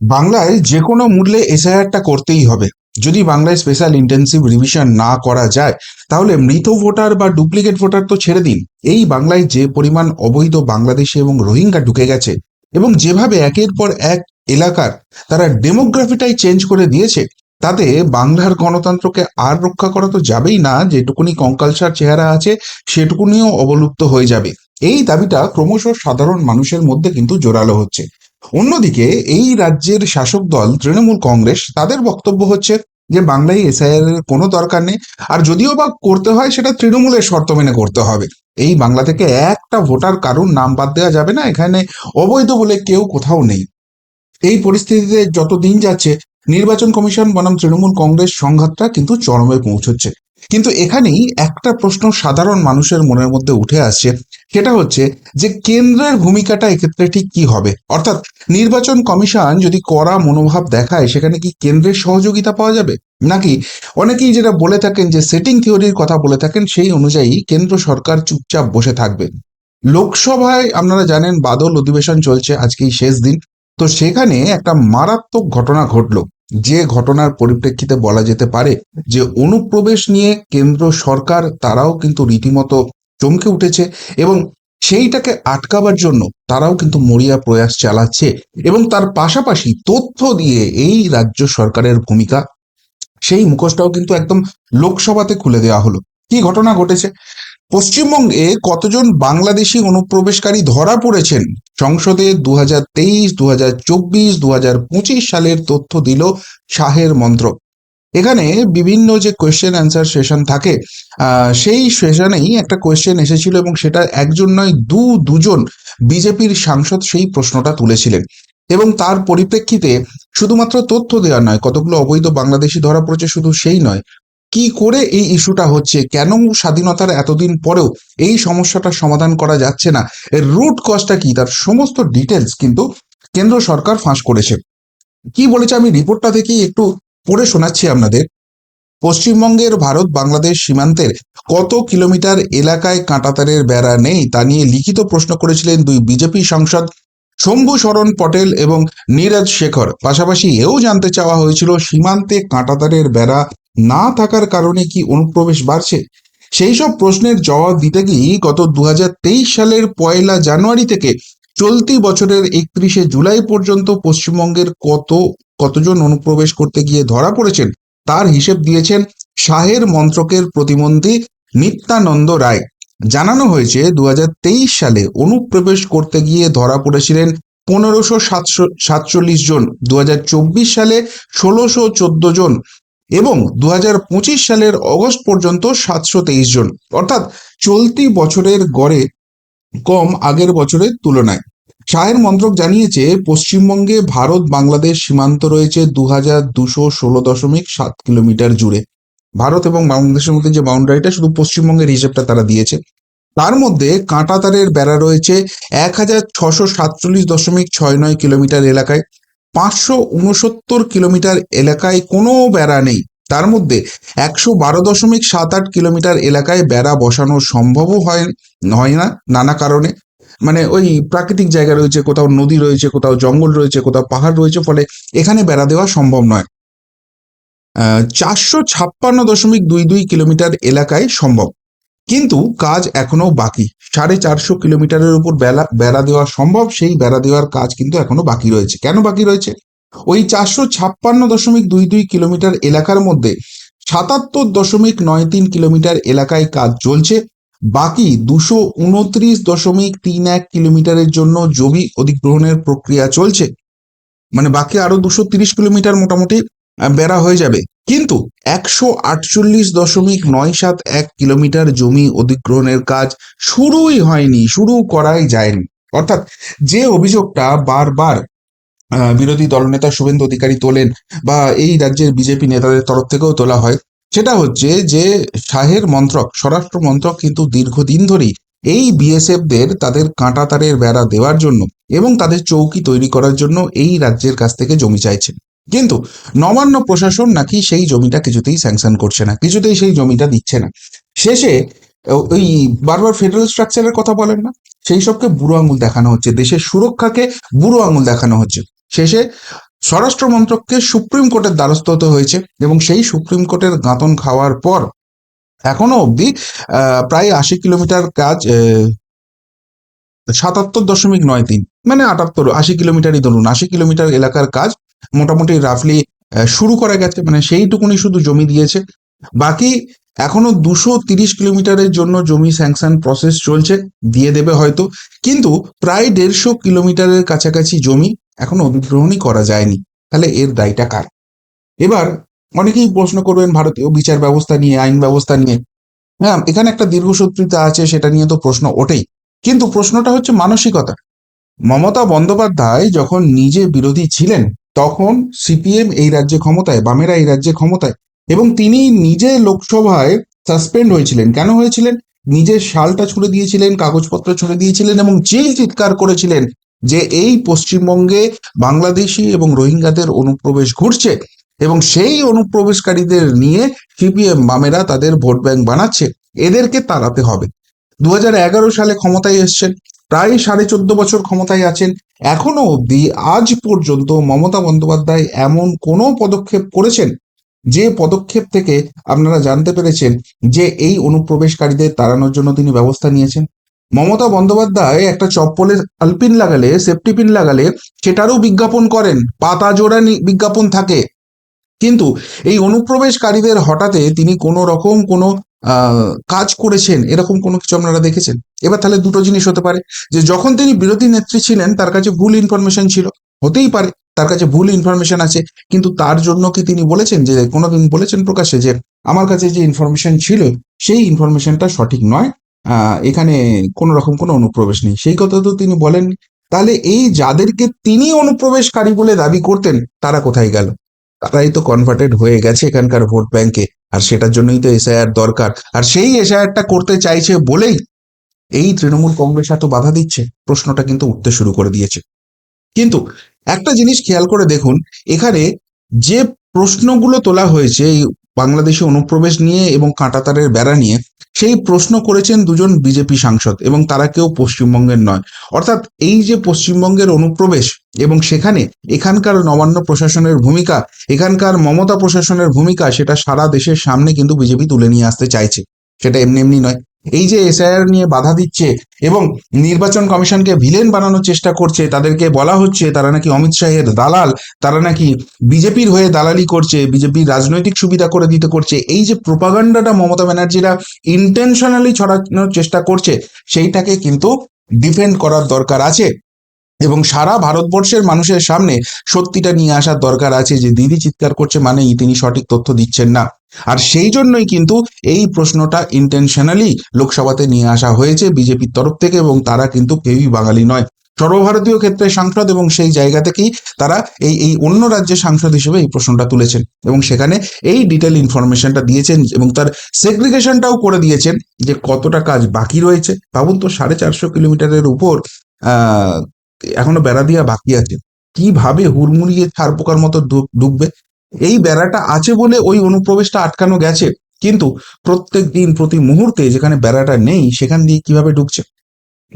বাংলায় যে কোনো মূল্যে এসআইআরটা করতেই হবে। যদি বাংলায় স্পেশাল ইন্টেন্সিভ রিভিশন না করা যায়, তাহলে মৃত ভোটার বা ডুপ্লিকেট ভোটার তো ছেড়ে দিন। এই বাংলায় যে পরিমাণ অবৈধ বাংলাদেশি এবং রোহিঙ্গা ঢুকে গেছে এবং যেভাবে একের পর এক এলাকার তারা ডেমোগ্রাফিটাই চেঞ্জ করে দিয়েছে, তাতে বাংলার গণতন্ত্রকে আর রক্ষা করা তো যাবেই না, যেটুকুনি কঙ্কালসার চেহারা আছে, সেটুকুনিও অবলুপ্ত হয়ে যাবে। এই দাবিটা ক্রমশ সাধারণ মানুষের মধ্যে কিন্তু জোরালো হচ্ছে। অন্যদিকে এই রাজ্যের শাসক দল তৃণমূল কংগ্রেস, তাদের বক্তব্য হচ্ছে যে বাংলায় এসআইআর এর কোনো দরকার নেই, আর যদিও বা করতে হয় সেটা তৃণমূলের শর্ত মেনে করতে হবে। এই বাংলা থেকে একটা ভোটার কারুর নাম বাদ দেওয়া যাবে না, এখানে অবৈধ বলে কেউ কোথাও নেই। এই পরিস্থিতিতে যত দিন যাচ্ছে, নির্বাচন কমিশন বনাম তৃণমূল কংগ্রেস সংঘাতটা কিন্তু চরমে পৌঁছচ্ছে। কিন্তু এখানেই একটা প্রশ্ন সাধারণ মানুষের মনের মধ্যে উঠে আসছে সেটা হচ্ছে যে কেন্দ্রের ভূমিকাটা এক্ষেত্রে ঠিক কি হবে? অর্থাৎ নির্বাচন কমিশন যদি কড়া মনোভাব দেখায়, সেখানে কি কেন্দ্রের সহযোগিতা পাওয়া যাবে? নাকি অনেকেই যেটা বলে থাকেন যে সেটিং থিওরির কথা বলে থাকেন, সেই অনুযায়ী কেন্দ্র সরকার চুপচাপ বসে থাকবে লোকসভায় আপনারা জানেন বাদল অধিবেশন চলছে, আজকেই শেষ দিন। তো সেখানে একটা মারাত্মক ঘটনা ঘটলো। যে ঘটনার পরিপ্রেক্ষিতে বলা যেতে পারে যে অনুপ্রবেশ নিয়ে কেন্দ্র সরকার, তারাও কিন্তু রীতিমতো চমকে উঠেছে এবং সেইটাকে আটকাবার জন্য তারাও কিন্তু মরিয়া প্রয়াস চালাচ্ছে এবং তার পাশাপাশি তথ্য দিয়ে এই রাজ্য সরকারের ভূমিকা, সেই মুখোশটাও কিন্তু একদম লোকসভাতে খুলে দেওয়া হলো। কি ঘটনা ঘটেছে? পশ্চিমবঙ্গে কতজন বাংলাদেশি অনুপ্রবেশকারী ধরা পড়েছেন? সংসদে দু হাজার তেইশ দু হাজার চব্বিশ দু হাজার পঁচিশ সালের তথ্য দিল শাহের মন্ত্রক। এখানে বিভিন্ন যে কোয়েশ্চেন অ্যান্সার সেশন থাকে সেই সেশনেই একটা কোয়েশ্চেন এসেছিল এবং সেটা একজন নয়, দু, দুজন বিজেপির সাংসদ সেই প্রশ্নটা তুলেছিলেন। এবং তার পরিপ্রেক্ষিতে শুধুমাত্র তথ্য দেওয়া নয়, কতগুলো অবৈধ বাংলাদেশি ধরা পড়েছে শুধু সেই নয়, কি করে এই ইস্যুটা হচ্ছে, কেন স্বাধীনতার এতদিন পরেও এই সমস্যাটার সমাধান করা যাচ্ছে না, এর রুট কজটা কি, তার সমস্ত ডিটেলস কিন্তু কেন্দ্র সরকার ফাঁস করেছে। কি বলেছে আমি রিপোর্টটা থেকেই একটু পড়ে শোনাচ্ছি আপনাদের। পশ্চিমবঙ্গের ভারত বাংলাদেশ সীমান্তের কত কিলোমিটার এলাকায় কাঁটাতারের বেড়া নেই তা নিয়ে লিখিত প্রশ্ন করেছিলেন দুই বিজেপি সাংসদ শম্ভু শরণ পটেল এবং নীরজ শেখর। পাশাপাশি এও জানতে চাওয়া হয়েছিল, সীমান্তে কাঁটাতারের বেড়া না থাকার কারণে কি অনুপ্রবেশ বাড়ছে? সেই সব প্রশ্নের জবাব দিতে গিয়ে গত দুহাজার তেইশ সালের পয়লা জানুয়ারি থেকে চলতি বছরের একত্রিশে জুলাই পর্যন্ত পশ্চিমবঙ্গের কত কতজন অনুপ্রবেশ করতে গিয়ে ধরা পড়েছেন তার হিসেব দিয়েছেন শাহের মন্ত্রকের প্রতিমন্ত্রী নিত্যানন্দ রায়। জানানো হয়েছে দু হাজার তেইশ সালে অনুপ্রবেশ করতে গিয়ে ধরা পড়েছিলেন পনেরোশো সাতশো, সাতচল্লিশ জন দু হাজার চব্বিশ সালে ষোলোশো চোদ্দ জন এবং দু হাজার পঁচিশ সালের অগস্ট পর্যন্ত সাতশো তেইশ জন। অর্থাৎ চলতি বছরের গড়ে কম আগের বছরের তুলনায়। শাহের মন্ত্রক জানিয়েছে, পশ্চিমবঙ্গে ভারত, বাংলাদেশ সীমান্ত রয়েছে দু হাজার দুশো ষোলো দশমিক সাত কিলোমিটার জুড়ে। ভারত এবং বাংলাদেশের মধ্যে যে বাউন্ডারিটা শুধু পশ্চিমবঙ্গের হিসেবটা তারা দিয়েছে। তার মধ্যে কাঁটাতারের বেড়া রয়েছে এক হাজার ছশো সাতচল্লিশ দশমিক ছয় নয় কিলোমিটার এলাকায়, পাঁচশো উনসত্তর কিলোমিটার এলাকায় কোনো বেড়া নেই। তার মধ্যে একশো বারো দশমিক সাত আট কিলোমিটার এলাকায় বেড়া বসানো সম্ভবও হয় হয় না, নানা কারণে। মানে ওই প্রাকৃতিক জায়গা রয়েছে, কোথাও নদী রয়েছে, কোথাও জঙ্গল রয়েছে, কোথাও পাহাড় রয়েছে, ফলে এখানে বেড়া দেওয়া সম্ভব নয়। চারশো ছাপ্পান্ন দশমিক দুই দুই কিলোমিটার এলাকায় সম্ভব। কিন্তু কাজ এখনও বাকি। সাড়ে চারশো কিলোমিটারের উপর বেলা, বেড়া দেওয়া সম্ভব, সেই বেড়া দেওয়ার কাজ কিন্তু এখনও বাকি রয়েছে। কেন বাকি রয়েছে? ওই চারশো ছাপ্পান্ন দশমিক দুই দুই কিলোমিটার এলাকার মধ্যে সাতাত্তর দশমিক নয় তিন কিলোমিটার এলাকায় কাজ চলছে। বাকি দুশো উনত্রিশ দশমিক তিন এক কিলোমিটারের জন্য জমি অধিগ্রহণের প্রক্রিয়া চলছে। মানে বাকি আরও দুশো তিরিশ কিলোমিটার মোটামুটি বেড়া হয়ে যাবে। কিন্তু একশো আটচল্লিশ দশমিক নয় সাত এক কিলোমিটার জমি অধিগ্রহণের কাজ শুরুই হয়নি, শুরু করাই যায়নি। অর্থাৎ যে অভিযোগটা বারবার বিরোধী দলনেতা শুভেন্দু অধিকারী তোলেন বা এই রাজ্যের বিজেপি নেতাদের তরফ থেকেও তোলা হয় সেটা হচ্ছে যে শাহের মন্ত্রক, স্বরাষ্ট্র মন্ত্রক কিন্তু দীর্ঘদিন ধরেই এই বিএসএফ দের তাদের কাঁটাতারের বেড়া দেওয়ার জন্য এবং তাদের চৌকি তৈরি করার জন্য এই রাজ্যের কাছ থেকে জমি চাইছেন। কিন্তু নবান্ন প্রশাসন নাকি সেই জমিটা কিছুতেই স্যাংশন করছে না, কিছুতেই সেই জমিটা দিচ্ছে না। শেষে ওই বারবার ফেডারেল স্ট্রাকচারের কথা বলেন না? সেই সবকে বুড়ো আঙুল দেখানো হচ্ছে, দেশের সুরক্ষাকে বুড়ো আঙুল দেখানো হচ্ছে। শেষে স্বরাষ্ট্র মন্ত্রককে সুপ্রিম কোর্টের দ্বারস্থ হতে হয়েছে এবং সেই সুপ্রিম কোর্টের গাঁতন খাওয়ার পর এখনও অবধি প্রায় আশি কিলোমিটার কাজ সাতাত্তর দশমিক নয় তিন মানে আটাত্তর, আশি কিলোমিটারই ধরুন, আশি কিলোমিটার এলাকার কাজ মোটামুটি রাফলি শুরু করা গেছে মানে সেইটুকুনি শুধু জমি দিয়েছে। বাকি এখনও দুশো তিরিশ কিলোমিটারের জন্য জমি স্যাংশন প্রসেস চলছে, দিয়ে দেবে হয়তো। কিন্তু প্রায় দেড়শো কিলোমিটারের কাছাকাছি জমি এখনও অধিগ্রহণই করা যায়নি, তাহলে এর দায়টা কার? এবার অনেকেই প্রশ্ন করবেন ভারতীয় বিচার ব্যবস্থা নিয়ে, আইন ব্যবস্থা নিয়ে। হ্যাঁ এখানে একটা দীর্ঘসূত্রিতা আছে, সেটা নিয়ে তো প্রশ্ন ওঠেই। কিন্তু প্রশ্নটা হচ্ছে মানসিকতা। মমতা বন্দ্যোপাধ্যায় যখন নিজে বিরোধী ছিলেন, তখন সিপিএম এই রাজ্যে ক্ষমতায়, বামেরা এই রাজ্যে ক্ষমতায়, এবং তিনি নিজে লোকসভায় সাসপেন্ড হয়েছিলেন। কেন হয়েছিলেন? নিজের শালটা ছুড়ে দিয়েছিলেন, কাগজপত্র ছুড়ে দিয়েছিলেন, এবং যেই চিৎকার করেছিলেন। যে এই পশ্চিমবঙ্গে বাংলাদেশি এবং রোহিঙ্গাদের অনুপ্রবেশ ঘটছে এবং সেই অনুপ্রবেশকারীদের নিয়ে সিপিএম বামেরা তাদের ভোট ব্যাংক বানাচ্ছে, এদেরকে তাড়াতে হবে। দু হাজার এগারো সালে ক্ষমতায় এসছেন, প্রায় সাড়ে চোদ্দ বছর ক্ষমতায় আছেন, এখনও অবধি আজ পর্যন্ত মমতা বন্দ্যোপাধ্যায় এমন কোনো পদক্ষেপ করেছেন? যে পদক্ষেপ থেকে আপনারা জানতে পেরেছেন যে এই অনুপ্রবেশকারীদের তাড়ানোর জন্য তিনি ব্যবস্থা নিয়েছেন? মমতা বন্দ্যোপাধ্যায় একটা চপ্পলের আলপিন লাগালে সেফটি পিন লাগালে সেটারও বিজ্ঞাপন করেন, পাতা জোড়া বিজ্ঞাপন থাকে। কিন্তু এই অনুপ্রবেশকারীদের হঠাতে তিনি কোনো রকম কোনো কাজ করেছেন, এরকম কোনো কিছু আপনারা দেখেছেন? এবার তাহলে দুটো জিনিস হতে পারে, যে যখন তিনি বিরোধী নেত্রী ছিলেন, তার কাছে ভুল ইনফরমেশন ছিল। হতেই পারে, তার কাছে ভুল ইনফরমেশন আছে, কিন্তু তার জন্য কি তিনি বলেছেন? যে কোনোদিন বলেছেন প্রকাশ্যে যে, আমার কাছে যে ইনফরমেশন ছিল, সেই ইনফরমেশনটা সঠিক নয়। এখানে কোনো রকম কোনো অনুপ্রবেশ নেই। সেই কথা তো তিনি বলেন, তাহলে এই যাদেরকে তিনি অনুপ্রবেশকারী বলে দাবি করতেন, তারা কোথায় গেল? তারাই তো কনভার্টেড হয়ে গেছে এখানকার ভোট ব্যাংকে, আর সেটার জন্যই তো এসআইআর দরকার। আর সেই এসআইআরটা করতে চাইছে বলেই এই তৃণমূল কংগ্রেস এত বাধা দিচ্ছে, প্রশ্নটা কিন্তু উঠতে শুরু করে দিয়েছে। কিন্তু একটা জিনিস খেয়াল করে দেখুন, এখানে যে প্রশ্নগুলো তোলা হয়েছে এই বাংলাদেশে অনুপ্রবেশ নিয়ে এবং কাঁটাতারের বেড়া নিয়ে সেই প্রশ্ন করেছেন দুজন বিজেপি সাংসদ এবং তারা কেউ পশ্চিমবঙ্গের নয়। অর্থাৎ এই যে পশ্চিমবঙ্গের অনুপ্রবেশ এবং সেখানে এখানকার নবান্ন প্রশাসনের ভূমিকা, এখানকার মমতা প্রশাসনের ভূমিকা, সেটা সারা দেশের সামনে কিন্তু বিজেপি তুলে নিয়ে আসতে চাইছে। সেটা এমনি এমনি নয়। এই যে এসআইআর নিয়ে বাধা দিচ্ছে এবং নির্বাচন কমিশনকে ভিলেন বানানোর চেষ্টা করছে, তাদেরকে বলা হচ্ছে তারা নাকি অমিত শাহের দালাল, তারা নাকি বিজেপির হয়ে দালালি করছে, বিজেপির রাজনৈতিক সুবিধা করে দিতে করছে। এই যে প্রোপাগান্ডাটা মমতা ব্যানার্জিরা ইন্টেনশনালি ছড়ানোর চেষ্টা করছে, সেইটাকে কিন্তু ডিফেন্ড করার দরকার আছে। এবং সারা ভারতবর্ষের মানুষের সামনে সত্যিটা নিয়ে আসার দরকার আছে যে দিদি চিৎকার করছে মানেই তিনি সঠিক তথ্য দিচ্ছেন না। আর সেই জন্যই কিন্তু এই প্রশ্নটা ইন্টেনশনালি লোকসভাতে নিয়ে আসা হয়েছে বিজেপির তরফ থেকে এবং তারা কিন্তু কেউই বাঙালি নয়। সর্বভারতীয় ক্ষেত্রে সাংসদ এবং সেই জায়গা থেকেই তারা এই এই অন্য রাজ্যের সাংসদ হিসেবে এই প্রশ্নটা তুলেছেন এবং সেখানে এই ডিটেল ইনফরমেশনটা দিয়েছেন এবং তার সেগ্রিগেশনটাও করে দিয়েছেন যে কতটা কাজ বাকি রয়েছে। ভাবুন তো সাড়ে চারশো কিলোমিটারের উপর এখনও বেড়া দিয়া বাকি আছে। কীভাবে হুড়মুড়িয়ে ছাড় পোকার মতো ঢুকবে এই বেড়াটা আছে বলে ওই অনুপ্রবেশটা আটকানো গেছে। কিন্তু প্রত্যেক দিন প্রতি মুহূর্তে যেখানে বেড়াটা নেই, সেখান দিয়ে কীভাবে ঢুকছে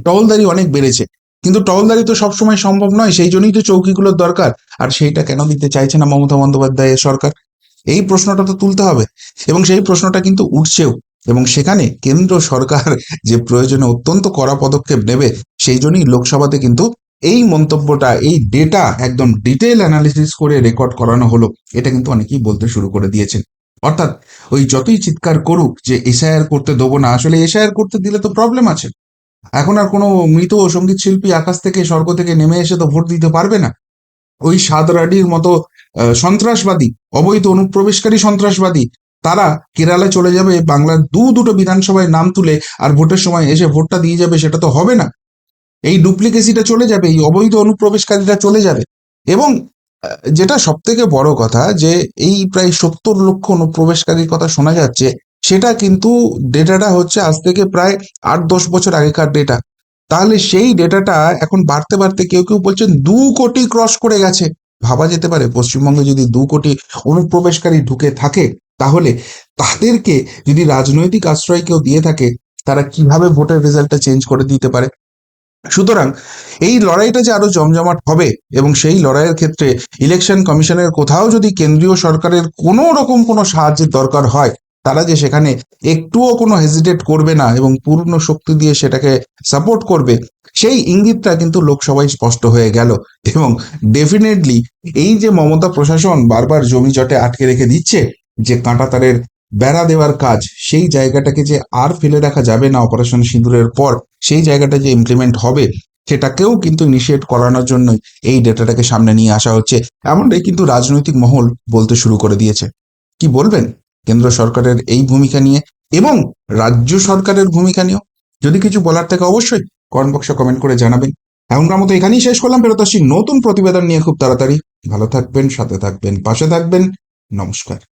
টহলদারি অনেক বেড়েছে। কিন্তু টহলদারি তো সবসময় সম্ভব নয়, সেই জন্যই তো চৌকিগুলোর দরকার। আর সেইটা কেন দিতে চাইছে না মমতা বন্দ্যোপাধ্যায়ের সরকার? এই প্রশ্নটা তো তুলতে হবে। এবং সেই প্রশ্নটা কিন্তু উঠছেও। এবং সেখানে কেন্দ্র সরকার যে প্রয়োজনে অত্যন্ত কড়া পদক্ষেপ নেবে, সেই জন্যই লোকসভাতে কিন্তু এই মন্তব্যটা, এই ডেটা একদম ডিটেল অ্যানালিসিস করে রেকর্ড করানো হলো, এটা কিন্তু অনেকেই বলতে শুরু করে দিয়েছেন। অর্থাৎ ওই যতই চিৎকার করুক যে এসআইআর করতে দেবো না, আসলে এসআইআর করতে দিলে তো প্রবলেম আছে। এখন আর কোনো মৃত সংগীত শিল্পী আকাশ থেকে স্বর্গ থেকে নেমে এসে তো ভোট দিতে পারবে না। ওই সাদরাডির মতো সন্ত্রাসবাদী, অবৈধ অনুপ্রবেশকারী সন্ত্রাসবাদী, তারা কেরালা চলে যাবে, বাংলার দু দুটো বিধানসভায় নাম তুলে আর ভোটের সময় এসে ভোটটা দিয়ে যাবে, সেটা তো হবে না। এই ডুপ্লিকেসিটা চলে যাবে, এই অবৈধ অনুপ্রবেশকারীরা চলে যাবে। এবং যেটা সব থেকে বড় কথা যে, এই প্রায় সত্তর লক্ষ অনুপ্রবেশকারীর কথা শোনা যাচ্ছে, সেটা কিন্তু ডেটাটা হচ্ছে আজ থেকে প্রায় আট দশ বছর আগেকার ডেটা। তাহলে সেই ডেটাটা এখন বাড়তে বাড়তে কেউ কেউ বলছেন, দু কোটি ক্রস করে গেছে। ভাবা যেতে পারে, পশ্চিমবঙ্গে যদি দু কোটি অনুপ্রবেশকারী ঢুকে থাকে, তাহলে তাদেরকে যদি রাজনৈতিক আশ্রয় কেউ দিয়ে থাকে, তারা কীভাবে ভোটের রেজাল্টটা চেঞ্জ করে দিতে পারে? সুতরাং এই লড়াইটা যে আরও জমজমাট হবে এবং সেই লড়াইয়ের ক্ষেত্রে ইলেকশন কমিশনের কোথাও যদি কেন্দ্রীয় সরকারের কোনো রকম কোনো সাহায্যের দরকার হয়, তারা যে সেখানে একটুও কোনো হেজিটেট করবে না এবং পূর্ণ শক্তি দিয়ে সেটাকে সাপোর্ট করবে, সেই ইঙ্গিতটা কিন্তু লোকসভায় স্পষ্ট হয়ে গেল। এবং ডেফিনেটলি এই যে মমতা প্রশাসন বারবার জমি জটে আটকে রেখে দিচ্ছে, যে কাঁটাতারের বেড়া দেওয়ার কাজ, সেই জায়গাটাকে যে আর ফেলে রাখা যাবে না অপারেশন সিঁদুরের পর, সেই জায়গাটা যে ইমপ্লিমেন্ট হবে, সেটাকেও কিন্তু ইনিশিয়েট করানোর জন্যই এই ডেটাটাকে সামনে নিয়ে আসা হচ্ছে। এমনটাই কিন্তু রাজনৈতিক মহল বলতে শুরু করে দিয়েছে। কি বলবেন? কেন্দ্র সরকারের এই ভূমিকা নিয়ে এবং রাজ্য সরকারের ভূমিকা নিয়েও? যদি কিছু বলার থাকে অবশ্যই কমেন্ট বক্সে কমেন্ট করে জানাবেন। এখনকার মতো এখানেই শেষ করলাম, ফেরত আসছি নতুন প্রতিবেদন নিয়ে খুব তাড়াতাড়ি। ভালো থাকবেন, সাথে থাকবেন, পাশে থাকবেন। নমস্কার।